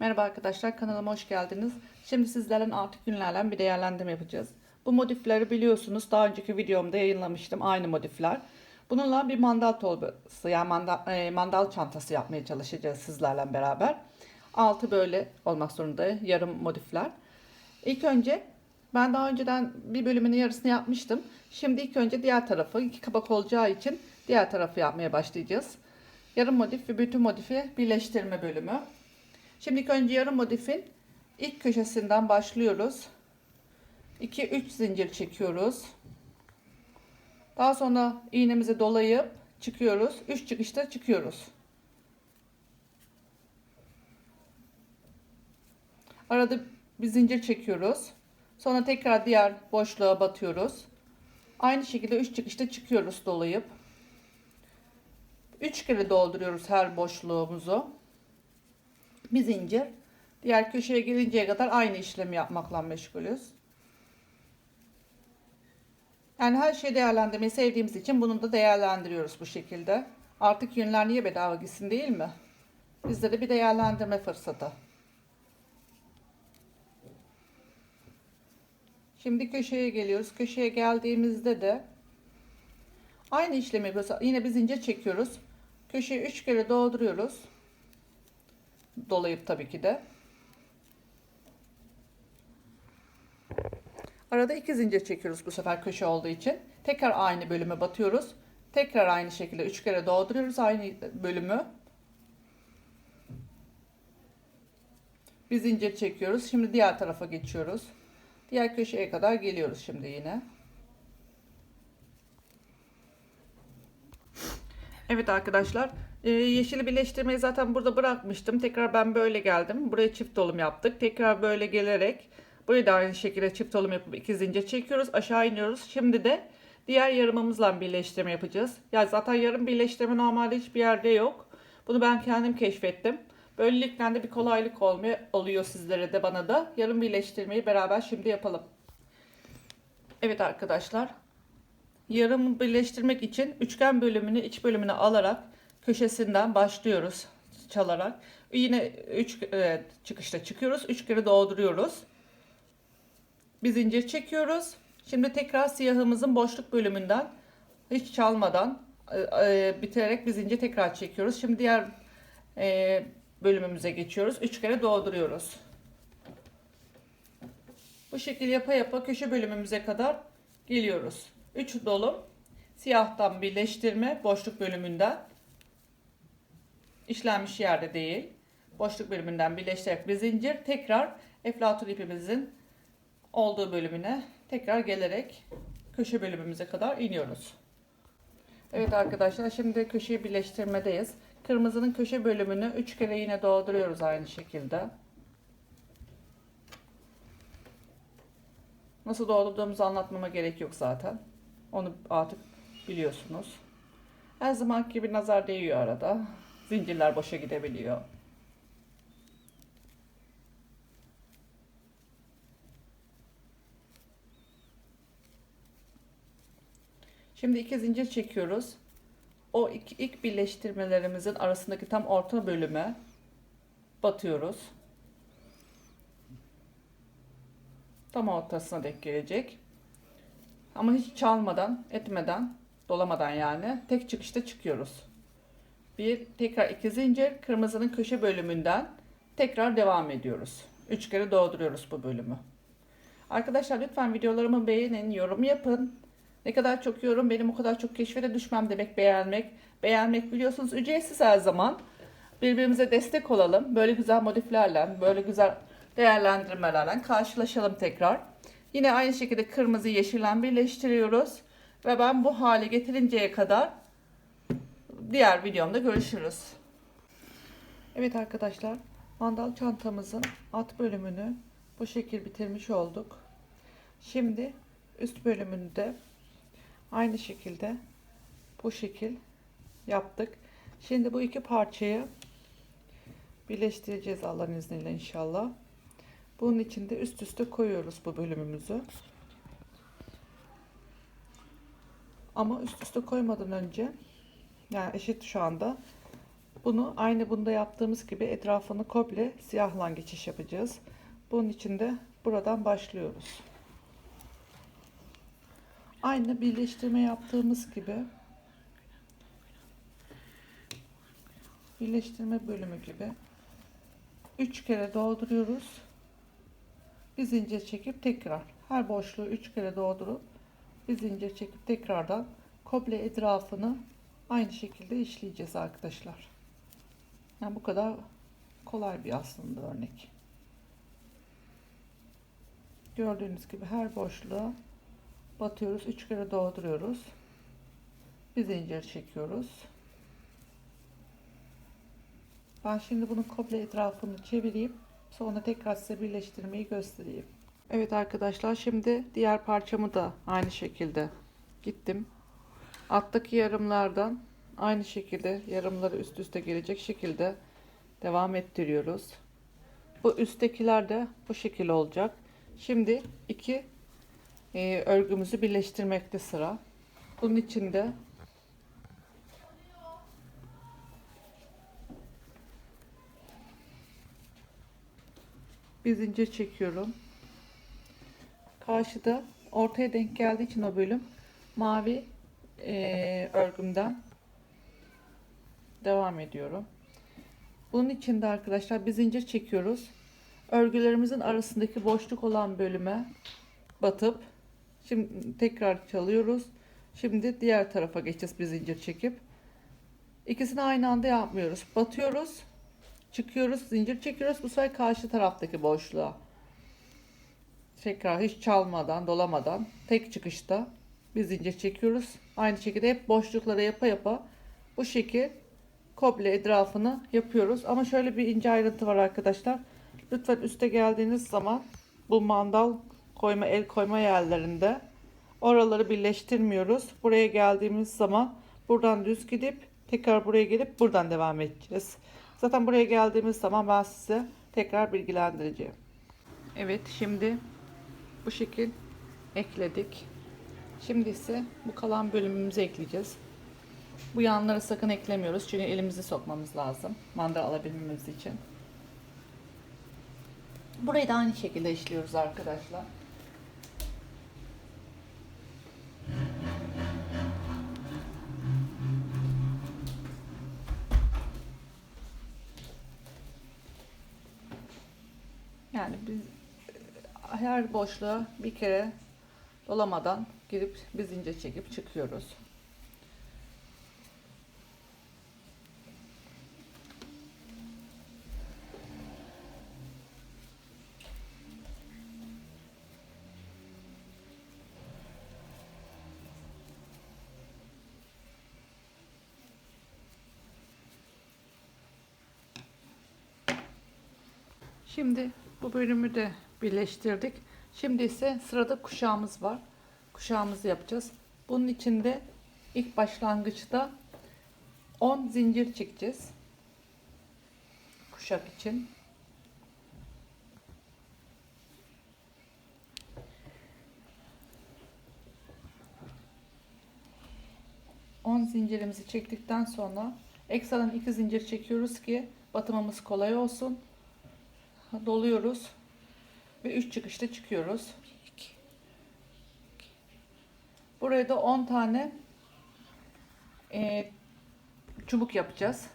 Merhaba arkadaşlar kanalıma hoş geldiniz. Şimdi sizlerle artık günlerle bir değerlendirme yapacağız. Bu modifleri biliyorsunuz daha önceki videomda yayınlamıştım aynı modifler. Bununla bir mandal torbası yani mandal, e, mandal çantası yapmaya çalışacağız sizlerle beraber. Altı böyle olmak zorunda yarım modifler. İlk önce ben daha önceden bir bölümünün yarısını yapmıştım. Şimdi ilk önce diğer tarafı iki kabak olacağı için diğer tarafı yapmaya başlayacağız. Yarım modif ve bütün modifi birleştirme bölümü. Şimdi ilk önce yarım modifin ilk köşesinden başlıyoruz. 2-3 zincir çekiyoruz. Daha sonra iğnemizi dolayıp çıkıyoruz. 3 çıkışta çıkıyoruz. Arada bir zincir çekiyoruz. Sonra tekrar diğer boşluğa batıyoruz. Aynı şekilde 3 çıkışta çıkıyoruz dolayıp. 3 kere dolduruyoruz her boşluğumuzu. Bir zincir. Diğer köşeye gelinceye kadar aynı işlemi yapmakla meşgulüz. Yani her şeyi değerlendirmeyi sevdiğimiz için bunu da değerlendiriyoruz bu şekilde. Artık yünler niye bedava gitsin değil mi? Bizde de bir değerlendirme fırsatı. Şimdi köşeye geliyoruz. Köşeye geldiğimizde de aynı işlemi yapıyoruz. Yine bir zincir çekiyoruz. Köşeyi 3 kere dolduruyoruz. Dolayıp tabii ki de. Arada iki zincir çekiyoruz bu sefer köşe olduğu için. Tekrar aynı bölüme batıyoruz. Tekrar aynı şekilde 3 kere dolduruyoruz aynı bölümü. Bir zincir çekiyoruz. Şimdi diğer tarafa geçiyoruz. Diğer köşeye kadar geliyoruz şimdi yine. Evet arkadaşlar. Ee, yeşili birleştirmeyi zaten burada bırakmıştım. Tekrar ben böyle geldim. Buraya çift dolum yaptık. Tekrar böyle gelerek buraya da aynı şekilde çift dolum yapıp iki zincir çekiyoruz. Aşağı iniyoruz. Şimdi de diğer yarımımızla birleştirme yapacağız. Ya zaten yarım birleştirme normalde hiçbir yerde yok. Bunu ben kendim keşfettim. Böylelikle de bir kolaylık olmuyor, oluyor sizlere de bana da. Yarım birleştirmeyi beraber şimdi yapalım. Evet arkadaşlar. Yarım birleştirmek için üçgen bölümünü iç bölümüne alarak köşesinden başlıyoruz çalarak. Yine 3 e, çıkışta çıkıyoruz. 3 kere dolduruyoruz. Bir zincir çekiyoruz. Şimdi tekrar siyahımızın boşluk bölümünden hiç çalmadan e, e, bitirerek bir zincir tekrar çekiyoruz. Şimdi diğer e, bölümümüze geçiyoruz. 3 kere dolduruyoruz. Bu şekilde yapa yapa köşe bölümümüze kadar geliyoruz. 3 dolum siyahtan birleştirme boşluk bölümünden işlenmiş yerde değil. Boşluk bölümünden birleştirerek bir zincir tekrar eflatun ipimizin olduğu bölümüne tekrar gelerek köşe bölümümüze kadar iniyoruz. Evet arkadaşlar şimdi köşeyi birleştirmedeyiz. Kırmızının köşe bölümünü 3 kere yine dolduruyoruz aynı şekilde. Nasıl doldurduğumuzu anlatmama gerek yok zaten. Onu artık biliyorsunuz. Her zaman gibi nazar değiyor arada. Zincirler boşa gidebiliyor. Şimdi iki zincir çekiyoruz. O iki, ilk birleştirmelerimizin arasındaki tam orta bölüme batıyoruz. Tam ortasına denk gelecek. Ama hiç çalmadan, etmeden, dolamadan yani tek çıkışta çıkıyoruz. Bir tekrar iki zincir kırmızının köşe bölümünden tekrar devam ediyoruz. Üç kere dolduruyoruz bu bölümü. Arkadaşlar lütfen videolarımı beğenin, yorum yapın. Ne kadar çok yorum benim o kadar çok keşfete düşmem demek beğenmek. Beğenmek biliyorsunuz ücretsiz her zaman. Birbirimize destek olalım. Böyle güzel modiflerle, böyle güzel değerlendirmelerle karşılaşalım tekrar. Yine aynı şekilde kırmızı yeşille birleştiriyoruz. Ve ben bu hale getirinceye kadar diğer videomda görüşürüz. Evet arkadaşlar mandal çantamızın alt bölümünü bu şekil bitirmiş olduk. Şimdi üst bölümünü de aynı şekilde bu şekil yaptık. Şimdi bu iki parçayı birleştireceğiz Allah'ın izniyle inşallah. Bunun için de üst üste koyuyoruz bu bölümümüzü. Ama üst üste koymadan önce yani eşit şu anda Bunu aynı bunda yaptığımız gibi etrafını komple siyahla geçiş yapacağız. Bunun için de buradan başlıyoruz. Aynı birleştirme yaptığımız gibi birleştirme bölümü gibi 3 kere dolduruyoruz. Bir zincir çekip tekrar her boşluğu 3 kere doldurup bir zincir çekip tekrardan komple etrafını aynı şekilde işleyeceğiz arkadaşlar. Yani bu kadar kolay bir aslında örnek. Gördüğünüz gibi her boşluğa batıyoruz. 3 kere dolduruyoruz. Bir zincir çekiyoruz. Ben şimdi bunun komple etrafını çevireyim. Sonra tekrar size birleştirmeyi göstereyim. Evet arkadaşlar şimdi diğer parçamı da aynı şekilde gittim. Alttaki yarımlardan aynı şekilde yarımları üst üste gelecek şekilde devam ettiriyoruz. Bu üsttekiler de bu şekil olacak. Şimdi iki e, örgümüzü birleştirmekte sıra. Bunun için de bir zincir çekiyorum. Karşıda ortaya denk geldiği için o bölüm mavi e, örgümden devam ediyorum. Bunun için de arkadaşlar bir zincir çekiyoruz. Örgülerimizin arasındaki boşluk olan bölüme batıp şimdi tekrar çalıyoruz. Şimdi diğer tarafa geçeceğiz bir zincir çekip. İkisini aynı anda yapmıyoruz. Batıyoruz. Çıkıyoruz, zincir çekiyoruz. Bu sefer karşı taraftaki boşluğa. Tekrar hiç çalmadan, dolamadan tek çıkışta bir zincir çekiyoruz. Aynı şekilde hep boşluklara yapa yapa bu şekil komple etrafını yapıyoruz. Ama şöyle bir ince ayrıntı var arkadaşlar. Lütfen üste geldiğiniz zaman bu mandal koyma, el koyma yerlerinde oraları birleştirmiyoruz. Buraya geldiğimiz zaman buradan düz gidip tekrar buraya gelip buradan devam edeceğiz. Zaten buraya geldiğimiz zaman ben size tekrar bilgilendireceğim. Evet şimdi bu şekil ekledik. Şimdi ise bu kalan bölümümüzü ekleyeceğiz. Bu yanları sakın eklemiyoruz çünkü elimizi sokmamız lazım mandal alabilmemiz için. Burayı da aynı şekilde işliyoruz arkadaşlar. Yani biz her boşluğa bir kere dolamadan girip bir zincir çekip çıkıyoruz. Şimdi bu bölümü de birleştirdik. Şimdi ise sırada kuşağımız var. Kuşağımızı yapacağız. Bunun için de ilk başlangıçta 10 zincir çekeceğiz. Kuşak için. On zincirimizi çektikten sonra ekstradan iki zincir çekiyoruz ki batımımız kolay olsun doluyoruz ve 3 çıkışta çıkıyoruz. Buraya da 10 tane e, çubuk yapacağız.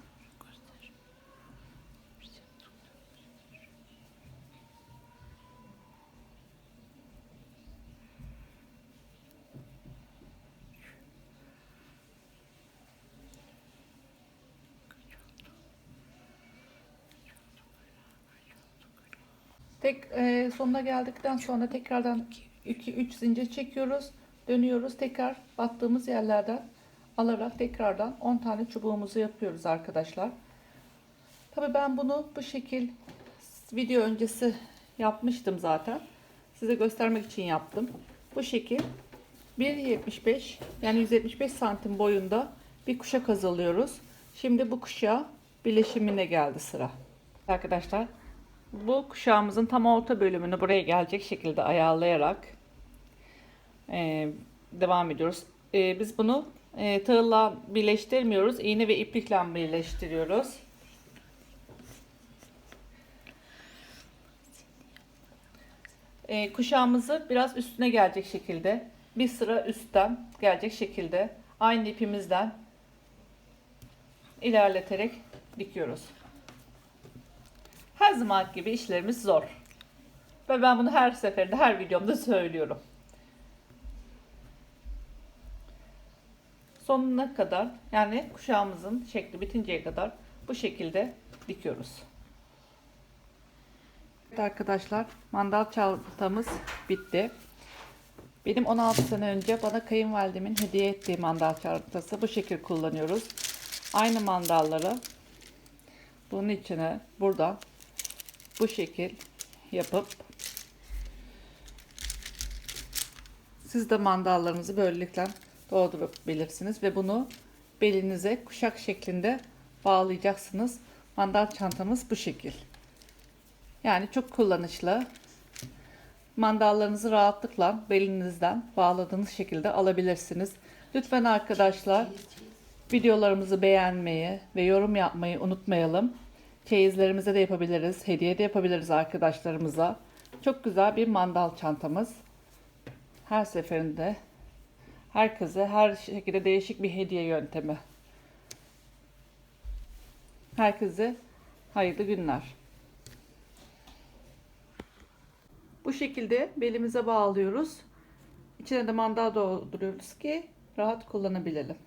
Tek e, sonuna geldikten sonra tekrardan 2-3 zincir çekiyoruz. Dönüyoruz. Tekrar battığımız yerlerden alarak tekrardan 10 tane çubuğumuzu yapıyoruz arkadaşlar. Tabi ben bunu bu şekil video öncesi yapmıştım zaten. Size göstermek için yaptım. Bu şekil 1.75 yani 175 santim boyunda bir kuşak hazırlıyoruz. Şimdi bu kuşağı birleşimine geldi sıra. Arkadaşlar bu kuşağımızın tam orta bölümünü buraya gelecek şekilde ayarlayarak e, devam ediyoruz. E, biz bunu e, tığla birleştirmiyoruz. İğne ve iplikle birleştiriyoruz. E, kuşağımızı biraz üstüne gelecek şekilde bir sıra üstten gelecek şekilde aynı ipimizden ilerleterek dikiyoruz. Her zaman gibi işlerimiz zor. Ve ben bunu her seferinde her videomda söylüyorum. Sonuna kadar yani kuşağımızın şekli bitinceye kadar bu şekilde dikiyoruz. Evet arkadaşlar mandal çantamız bitti. Benim 16 sene önce bana kayınvalidemin hediye ettiği mandal çantası bu şekil kullanıyoruz. Aynı mandalları bunun içine buradan bu şekil yapıp siz de mandallarınızı böylelikle doldurabilirsiniz ve bunu belinize kuşak şeklinde bağlayacaksınız. Mandal çantamız bu şekil. Yani çok kullanışlı. Mandallarınızı rahatlıkla belinizden bağladığınız şekilde alabilirsiniz. Lütfen arkadaşlar videolarımızı beğenmeyi ve yorum yapmayı unutmayalım. Çeyizlerimize de yapabiliriz, hediye de yapabiliriz arkadaşlarımıza. Çok güzel bir mandal çantamız. Her seferinde herkese her şekilde değişik bir hediye yöntemi. Herkese hayırlı günler. Bu şekilde belimize bağlıyoruz. İçine de mandal dolduruyoruz ki rahat kullanabilelim.